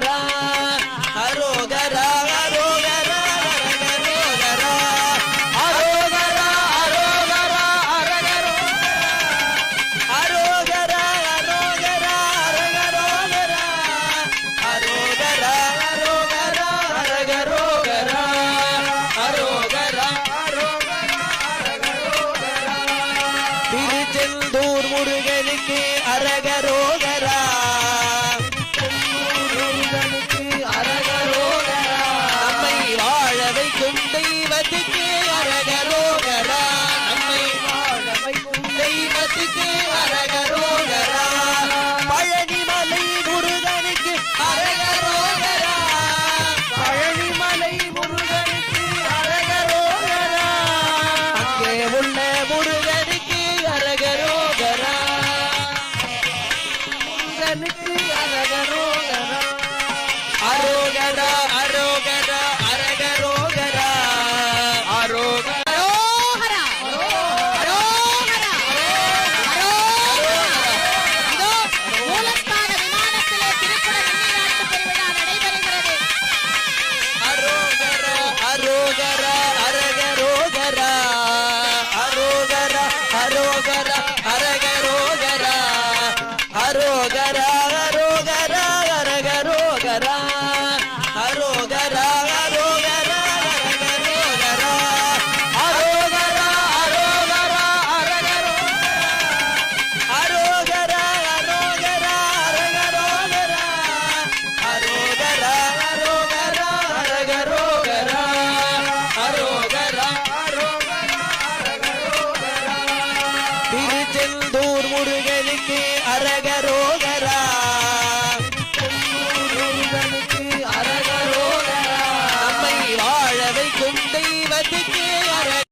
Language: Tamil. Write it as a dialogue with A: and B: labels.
A: ra முருகனுக்கு அரகரோகரா.
B: முருகனுக்கு அரகரோகரா.
A: அரோகரா அரோகரா அரகரோகரா. அரோகரா தெந்தூர் முருகனுக்கு அரக